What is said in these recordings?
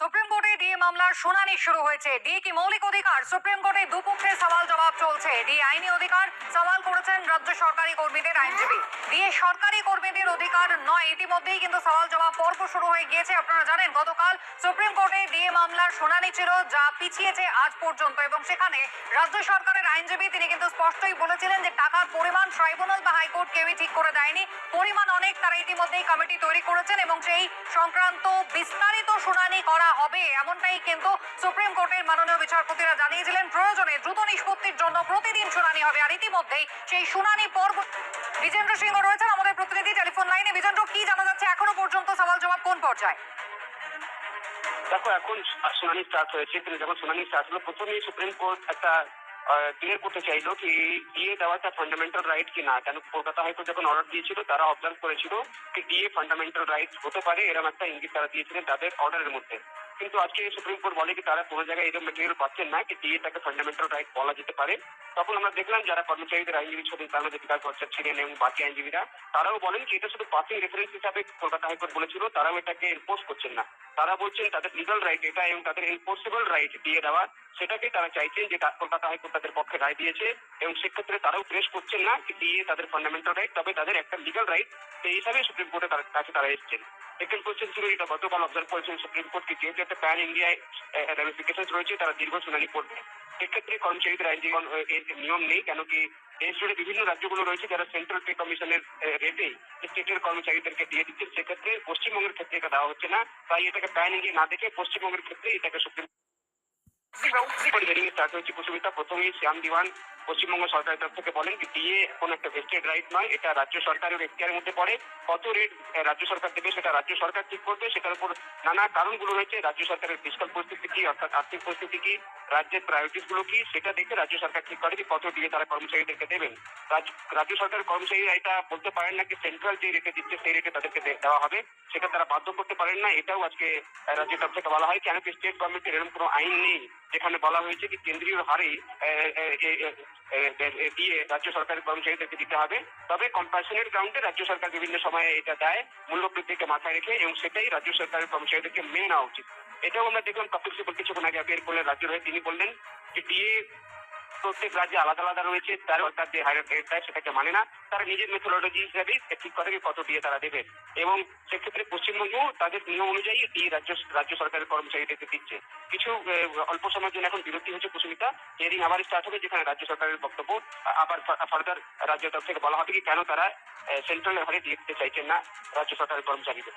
Supreme কোর্টে মামলার শুনানি শুরু হয়েছে। ডিএ কি মৌলিক অধিকার? সুপ্রিম কোর্টে দুপক্ষে সওয়াল জবাব চলছে। ডিএ আইনি অধিকার সওয়াল করেছেন রাজ্য সরকারি কর্মীদের আইনজীবী। ডিএ সরকারি কর্মীদের অধিকার নয়, ইতিমধ্যেই কিন্তু সওয়াল জবাব পর্ব শুরু হয়ে গিয়েছে, আপনারা জানেন। গতকাল সুপ্রিম কোর্টে ডিএ মামলার শুনানি ছিল, যা পিছিয়েছে আজ পর্যন্ত। এবং সেখানে রাজ্য সরকারের আইনজীবী, তিনি কিন্তু স্পষ্টই বলেছিলেন যে টাকার পরিমাণ ট্রাইব্যুনাল বা হাইকোর্ট কেউই ঠিক করে দেয়নি। পরিমাণ অনেক, তারা ইতিমধ্যেই কমিটি তৈরি করেছেন এবং সেই সংক্রান্ত বিস্তারিত শুনানি করা হবে, এমনটাই কিন্তু সুপ্রিম কোর্টের মাননীয় বিচারপতিরা জানিয়েছিলেন প্রয়োজনে দ্রুত নিষ্পত্তির জন্য প্রতিদিন শুনানি হবে। আর ইতিমধ্যেই সেই শুনানি পর্ব বিজেন্দ্র সিংহ রয়েছেন আমাদের প্রতিনিধি, টেলিফোন লাইনে। বিজেন্দ্র, কি জানা যাচ্ছে? এখনও পর্যন্ত সওয়াল জবাব কোন পর্যায়ে? দেখো, এখন শুনানি স্টার্ট হয়েছে। কিন্তু যখন শুনানি স্টার্ট হলো, প্রথমেই সুপ্রিম কোর্ট একটা ক্লিয়ার করতে চাইলো কি ডিএ দেওয়াটা ফান্ডামেন্টাল রাইট কি না। কেন কলকাতা হাইকোর্ট যখন অর্ডার দিয়েছিল, তারা অবজার্ভ করেছিল কি ডিএ ফান্ডামেন্টাল রাইট হতে পারে এরকম একটা ইঙ্গিত তারা দিয়েছিলেন তাদের অর্ডারের মধ্যে। কিন্তু আজকে সুপ্রিম কোর্ট বলে কি তারা কোনো জায়গায় এরকম মেটেরিয়াল পাচ্ছেন না, কি ডিএ তাকে ফান্ডামেন্টাল রাইট বলা যেতে পারে। তখন আমরা দেখলাম যারা কর্মচারীদের আইনজীবী ছিলেন তার মধ্যে বিকাশ ভট্টাচার্য ছিলেন এবং বাকি আইনজীবীরা। তারাও বলেন কি, এটা শুধু পাসিং রেফারেন্স হিসাবে কলকাতা হাইকোর্ট বলেছিল, তারাও এটাকে এনফোর্স করছেন না। তারা বলছেন তাদের লিগাল রাইট এটা এবং তাদের এনফোর্সেবল রাইট দিয়ে দেওয়া সেটাকে তারা চাইছেন যে কলকাতা হাইকোর্ট তাদের পক্ষে রায় দিয়েছে এবং সেক্ষেত্রে তারাও প্রেস করছেন না দিয়ে তাদের ফান্ডামেন্টাল রাইট তবে তাদের একটা লিগাল রাইট সেই হিসাবে সুপ্রিম কোর্টের কাছে তারা এসেছেন। সেকেন্ড কোয়েশ্চেন ছিল এটা গতকাল অবজার্ভ করেছেন সুপ্রিম কোর্ট কি যেহেতু একটা প্যান ইন্ডিয়ায় রেমিফিকেশন রয়েছে, তারা দীর্ঘ শুনানি করবে। সেক্ষেত্রে কর্মচারীদের আইনজীবী এর নিয়ম নেই কেন কি দেশ জুড়ে বিভিন্ন রাজ্যগুলো রয়েছে যারা সেন্ট্রাল পে কমিশনের রেটে স্টেটের কর্মচারীদেরকে দিয়ে দিচ্ছেন সেক্ষেত্রে পশ্চিমবঙ্গের ক্ষেত্রে এটা দেওয়া হচ্ছে না। তাই এটাকে প্যান ইন্ডিয়া না দেখে পশ্চিমবঙ্গের ক্ষেত্রে এটাকে সুপ্রিম হিয়ারিং স্টার্ট হয়েছে, কুসুমিতা, প্রথমেই শ্যাম দিওয়ান পশ্চিমবঙ্গ সরকারের তরফ থেকে বলেন যে ডিএ কোন একটা ভেস্টেড রাইট নয়, এটা রাজ্য সরকারের এখতিয়ারের মধ্যে পড়ে। কত রেট রাজ্য সরকার দেবে সেটা রাজ্য সরকার ঠিক করবে, সেটার উপর নানা কারণগুলো রয়েছে। রাজ্য সরকারের ফিজিক্যাল পরিস্থিতি কি, অর্থাৎ আর্থিক পরিস্থিতি কি, রাজ্যের প্রায়োরিটিসগুলো কি, সেটা দেখে রাজ্য সরকার ঠিক করে যে কত ডিএ তারা কর্মচারীদেরকে দেবেন। রাজ্য সরকারের কর্মচারীরা এটা বলতে পারেন না কি সেন্ট্রাল যে রেটে দিচ্ছে, সেই রেটে তাদেরকে দেওয়া হবে। সেটা তারা বাধ্য করতে পারেন না। এটাও আজকে রাজ্যের তরফ থেকে বলা হয়। কেন কি স্টেট গভর্নমেন্টের এরকম কোনো আইন নেই, যেখানে বলা হয়েছে কি কেন্দ্রীয় হারে দিয়ে রাজ্য সরকারের কর্মচারীদেরকে দিতে হবে। তবে কম্পাসনের গ্রাউন্ডে রাজ্য সরকার বিভিন্ন সময়ে এটা দেয় মূল্য বৃদ্ধিকে মাথায় রেখে এবং সেটাই রাজ্য সরকারের কর্মচারীদেরকে মেনে নেওয়া উচিত। এটাও আমরা দেখলাম, কপিল সিবল কিছুক্ষণ আগে বের করলেন রাজ্যের হয়ে তিনি বললেন যে ডিএ প্রত্যেক রাজ্যে আলাদা আলাদা রয়েছে, তার সরকার যে হায়ার রেট দেয় সেটাকে মানে না, তারা নিজের মেথোলজি হিসাবেই করে কত দিয়ে তারা দেবে। এবং সেক্ষেত্রে পশ্চিমবঙ্গ তাদের নিয়ম অনুযায়ী দিয়ে রাজ্য রাজ্য সরকারের কর্মচারীদেরকে দিচ্ছে। কিছু অল্প সময়ের জন্য এখন বিরতি হচ্ছে কুসুমিতা হিয়ারিং আবার স্টার্ট হবে যেখানে রাজ্য সরকারের বক্তব্য আবার ফার্দার রাজ্য তরফ থেকে বলা হবে কি কেন তারা সেন্ট্রাল হারে দিয়ে দিতে চাইছেন না রাজ্য সরকারের কর্মচারীদের।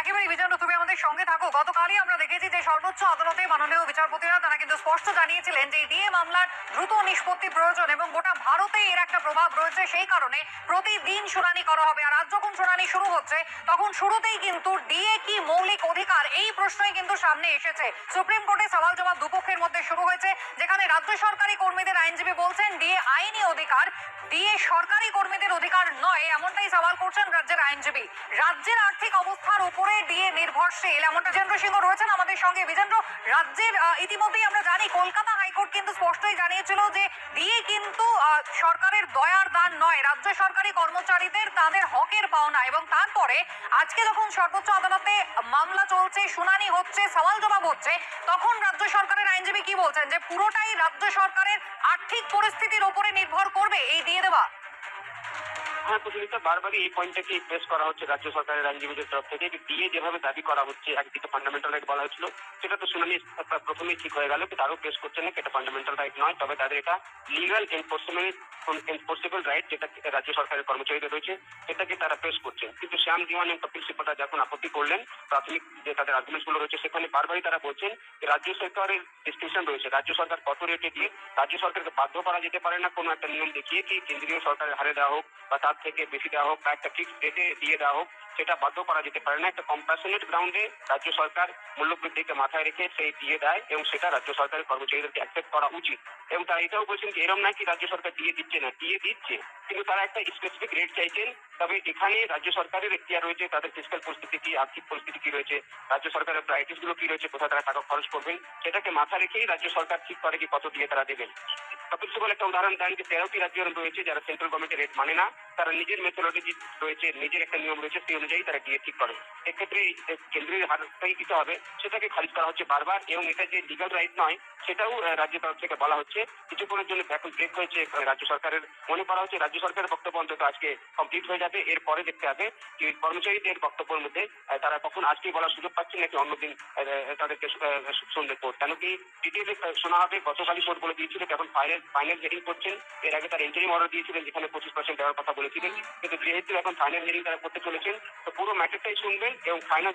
একেবারে বিজেন্দ্র তুমি আমাদের সঙ্গে থাকো গতকালই আমরা দেখেছি যে সর্বোচ্চ আদালতে মাননীয় বিচারপতিরা তারা কিন্তু স্পষ্ট জানিয়েছিলেন যে ডিএ মামলার দ্রুত নিষ্পত্তি প্রয়োজন এবং গোটা ভারতে এর একটা প্রভাব রয়েছে, সেই কারণে প্রতিদিন শুনানি করা হবে। আর আজ যখন শুনানি শুরু হচ্ছে, তখন শুরুতেই কিন্তু ডিএ কি মৌলিক অধিকার, এই প্রশ্নই কিন্তু সামনে এসেছে। সুপ্রিম কোর্টে সওয়াল জবাব দুপক্ষের মধ্যে শুরু হয়েছে, যেখানে রাজ্য সরকারি কর্মীদের আইনজীবী বলছেন, ডিএ আইনি অধিকার, ডিএ সরকারি কর্মীদের অধিকার নয় এমনটাই সওয়াল করছেন রাজ্যের আইনজীবী। রাজ্যের আর্থিক অবস্থার উপরে ডিএ নির্ভরশীল। এমনটা বিজেন্দ্র সিংহ রয়েছেন আমাদের সঙ্গে। বিজেন্দ্র, রাজ্যের ইতিমধ্যেই আমরা জানি কলকাতা হাইকোর্ট কিন্তু স্পষ্টই জানিয়েছিল যে ডিএ কিন্তু সরকারের দয়ার দান নয়। রাজ্য সরকারি কর্মচারীদের তাদের হকের পাওনা এবং তারপরে আজকে যখন সর্বোচ্চ আদালতে মামলা চলছে, শুনানি হচ্ছে, সওয়াল জবাব হচ্ছে, তখন রাজ্য সরকারের আইনজীবী কি বলছেন? যে পুরোটাই রাজ্য সরকারের আর্থিক পরিস্থিতির উপরে নির্ভর করবে, এই দিয়ে দেওয়া। হ্যাঁ কুসুমিতা বারবারই এই পয়েন্টটাকে প্রেস করা হচ্ছে রাজ্য সরকারের আইনজীবীদের তরফ থেকে যে ডিএ যেভাবে দাবি করা হচ্ছে একদিকে ফান্ডামেন্টাল রাইট বলা হয়েছিল, সেটা তো শুনানি প্রথমেই ঠিক হয়ে গেল কিন্তু আরও প্রেস করছে না এটা ফান্ডামেন্টাল রাইট নয়, তবে তাদের এটা লিগাল এনফোর্সমেন্ট এনফোর্সেবল রাইট যেটা রাজ্য সরকারের কর্মচারীদের রয়েছে, সেটাকে তারা প্রেস করছেন কিন্তু শ্যাম দিওয়ান এবং কপিল সিপাটা যখন আপত্তি করলেন, প্রাথমিক যে তাদের আর্গুমেন্টসগুলো রয়েছে, সেখানে বারবারই তারা বলছেন রাজ্য সরকারের ডিসক্রিপশন রয়েছে। রাজ্য সরকার কত রেটে দিয়ে রাজ্য সরকারকে বাধ্য করা যেতে পারে না, কোনো একটা নিয়ম দেখিয়ে কি কেন্দ্রীয় সরকারের হারে দেওয়া হোক বা থেকে বেশি দেওয়া হোক বা একটা ফিক্সড রেটে দিয়ে দেওয়া হোক, সেটা বাধ্য করা যেতে পারে না। একটা কম্পাসনেট গ্রাউন্ডে রাজ্য সরকার মূল্যবৃদ্ধিকে মাথায় রেখে সেই দিয়ে দেয় এবং সেটা রাজ্য সরকারের কর্মচারীদেরকে অ্যাকসেপ্ট করা উচিত। এবং তারা এটাও বলছেন যে এরকম নয় কি রাজ্য সরকার দিয়ে দিচ্ছে না, দিয়ে দিচ্ছে। কিন্তু তারা একটা স্পেসিফিক রেট চাইছেন। তবে এখানে রাজ্য সরকারের এখতিয়ার রয়েছে, তাদের ফিজিক্যাল পরিস্থিতি কি, আর্থিক পরিস্থিতি কি রয়েছে, রাজ্য সরকারের প্রায়োরিটিসগুলো কি রয়েছে, কোথায় তারা টাকা খরচ করবেন, সেটাকে মাথা রেখেই রাজ্য সরকার ঠিক করে কি কত দিয়ে তারা দেবেন। সিবল একটা উদাহরণ দেন যে তেরোটি রাজ্য রয়েছে যারা সেন্ট্রাল গভর্নমেন্টের রেট মানে না। তারা নিজের মেথোলজি রয়েছে, নিজের একটা নিয়ম রয়েছে, সেই অনুযায়ী তারা ডিএ ঠিক করে। এক্ষেত্রে এই যে কেন্দ্রের হাতটাই দিতে হবে, সেটাকে খারিজ করা হচ্ছে বারবার এবং এটা যে লিগাল রাইট নয়, সেটাও রাজ্যের তরফ থেকে বলা হচ্ছে। কিছুক্ষণের জন্য এখন ব্রেক হয়েছে রাজ্য সরকারের। মনে করা হচ্ছে রাজ্য সরকারের বক্তব্য অন্তত আজকে কমপ্লিট হয়ে যাবে। এরপরে দেখতে হবে যে কর্মচারীদের বক্তব্যের মধ্যে তারা কখন আজকে বলার সুযোগ পাচ্ছেন নাকি অন্যদিন তাদেরকে শুনবে কোর্ট কেন কি ডিটেলে শোনা হবে, গতকালই কোর্ট বলে দিয়েছিল এখন ফাইনাল ফাইনাল হিয়ারিং করছেন। এর আগে তার ইন্টারিম অর্ডার দিয়েছিলেন, যেখানে পঁচিশ পার্সেন্ট দেওয়ার কথা বলেছিলেন। কিন্তু যেহেতু এখন ফাইনাল হিয়ারিং তারা করতে চলেছেন, তো পুরো ম্যাটারটাই শুনবেন এবং ফাইনাল